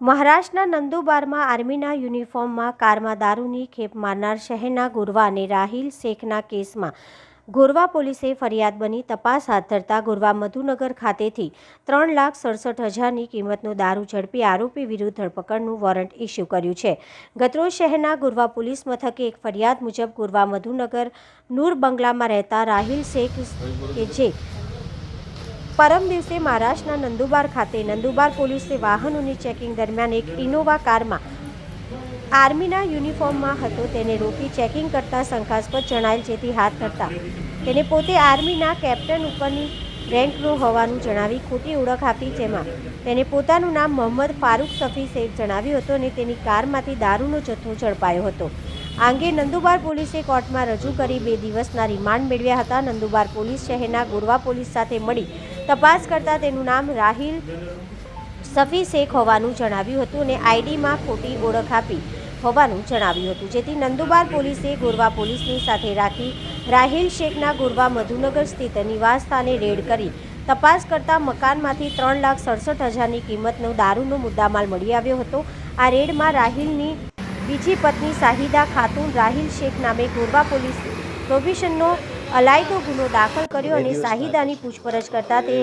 મહારાષ્ટ્રના નંદુબારમાં આર્મીના યુનિફોર્મમાં કારમાં દારૂની ખેપ મારનાર શહેરના ગુરવા અને રાહિલ શેખના કેસમાં ગોરવા પોલીસે ફરિયાદ બની તપાસ હાથ ધરતા ગોરવા મધુનગર ખાતેથી ત્રણ લાખ સડસઠ હજારની કિંમતનો દારૂ ઝડપી આરોપી વિરુદ્ધ ધરપકડનું વોરંટ ઇસ્યુ કર્યું છે. ગતરોજ શહેરના ગોરવા પોલીસ મથકે એક ફરિયાદ મુજબ ગોરવા મધુનગર નૂર બંગલામાં રહેતા રાહિલ શેખ કે જે પરમ દિવસે મહારાષ્ટ્રના નંદુબાર ખાતે નંદુબાર પોલીસે વાહનોની ચેકિંગ દરમિયાન એક ઇનોવા કારમાં આર્મીના યુનિફોર્મમાં હતો. તેને રોકી ચેકિંગ કરતા શંકાસ્પદ જણાયેલ જેથી હાથ ધરતા તેને પોતે આર્મીના કેપ્ટન ઉપરની રેન્કનો હોવાનું જણાવી ખોટી ઓળખ આપી, જેમાં તેને પોતાનું નામ મોહમ્મદ ફારૂક સફી શેખ જણાવ્યું હતું અને તેની કારમાંથી દારૂનો જથ્થો ઝડપાયો હતો. આ અંગે નંદુબાર પોલીસે કોર્ટમાં રજૂ કરી બે દિવસના રિમાન્ડ મેળવ્યા હતા. નંદુબાર પોલીસ શહેરના ગોરવા પોલીસ સાથે મળી તપાસ કરતા તેનું નામ રાહિલ સફી શેખ હોવાનું જણાવ્યું હતું અને આઈડીમાં ખોટી ઓળખ આપી હોવાનું જણાવ્યું હતું. જેથી નંદુબાર પોલીસે ગોરવા પોલીસની સાથે રાખી રાહિલ શેખના ગોરવા મધુનગર સ્થિત નિવાસ સ્થાને રેડ કરી તપાસ કરતા મકાનમાંથી ત્રણ લાખ સડસઠ હજારની કિંમતનો દારૂનો મુદ્દામાલ મળી આવ્યો હતો. આ રેડમાં રાહિલની બીજી પત્ની શાહિદા ખાતુન રાહિલ શેખ નામે ગોરવા પોલીસ પ્રોવિશનનો અલાયદો ગુનો દાખલ કર્યો અને શાહિદાની પૂછપરછ કરતા તે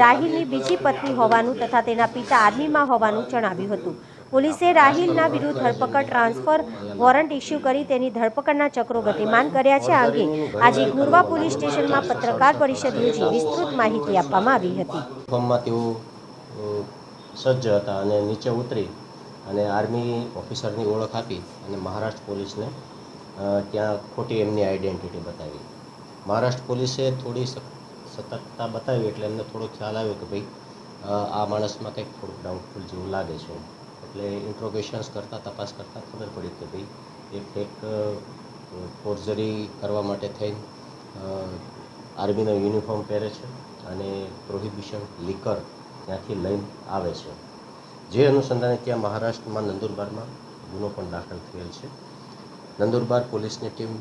રાહિલની બીજી પત્ની હોવાનું તથા તેના પિતા આર્મીમાં હોવાનું જણાવ્યું હતું. પોલીસે રાહિલના વિરુદ્ધ ધરપકડ ટ્રાન્સફર વોરંટ ઇસ્યુ કરી તેની ધરપકડના ચક્રો ગતિમાન કર્યા છે. આ અંગે આજે ગુરવા પોલીસ સ્ટેશનમાં પત્રકાર પરિષદ યોજી વિસ્તૃત માહિતી આપવામાં આવી હતી. ફોર્મમાં તેઓ સજ્જ હતા અને નીચે ઉતરી અને આર્મી ઓફિસરની ઓળખ આપી અને મહારાષ્ટ્ર પોલીસને ત્યાં ખોટી એમની આઈડેન્ટિટી બતાવી. મહારાષ્ટ્ર પોલીસે થોડી સતર્કતા બતાવી એટલે એમને થોડો ખ્યાલ આવ્યો કે ભાઈ આ માણસમાં કંઈક થોડુંક ડાઉટફુલ જેવું લાગે છે. એટલે ઇન્ટ્રોગેશન્સ કરતાં, તપાસ કરતાં ખબર પડી કે ભાઈ, એ ફેક ફોર્જરી કરવા માટે થઈ આર્મીનો યુનિફોર્મ પહેરે છે અને પ્રોહિબિશન લીકર ત્યાંથી લઈને આવે છે. જે અનુસંધાને ત્યાં મહારાષ્ટ્રમાં, નંદુરબારમાં ગુનો પણ દાખલ થયેલ છે. નંદુરબાર પોલીસની ટીમ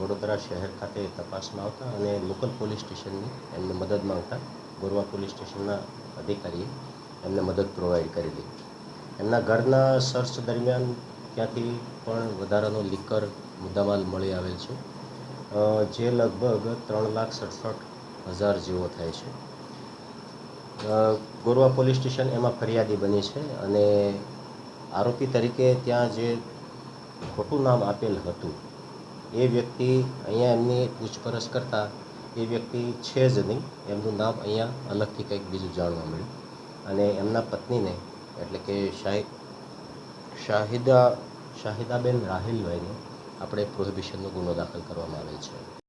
વડોદરા શહેર ખાતે તપાસમાં આવતા અને લોકલ પોલીસ સ્ટેશનની એમને મદદ માંગતા. ગોરવા પોલીસ સ્ટેશનના અધિકારીએ એમને મદદ પ્રોવાઈડ કરેલી. એમના ઘરના સર્ચ દરમિયાન ત્યાંથી પણ વધારાનો લીકર મુદ્દામાલ મળી આવેલ છે. જે લગભગ ત્રણ લાખ સડસઠ હજાર જેવો થાય છે. ગોરવા પોલીસ સ્ટેશન એમાં ફરિયાદી બની છે અને આરોપી તરીકે ત્યાં જે ખોટું નામ આપેલ હતું. એ વ્યક્તિ અહીંયા એમની પૂછપરછ કરતાં, એ વ્યક્તિ છે જ નહીં. એમનું નામ અહીંયા અલગથી કંઈક બીજું જાણવા મળ્યું. અને એમના પત્નીને, એટલે કે શાહિદ શાહિદા, શાહિદાબેન રાહિલભાઈને આપણે પ્રોહિબિશનનો ગુનો દાખલ કરવામાં આવેલ છે.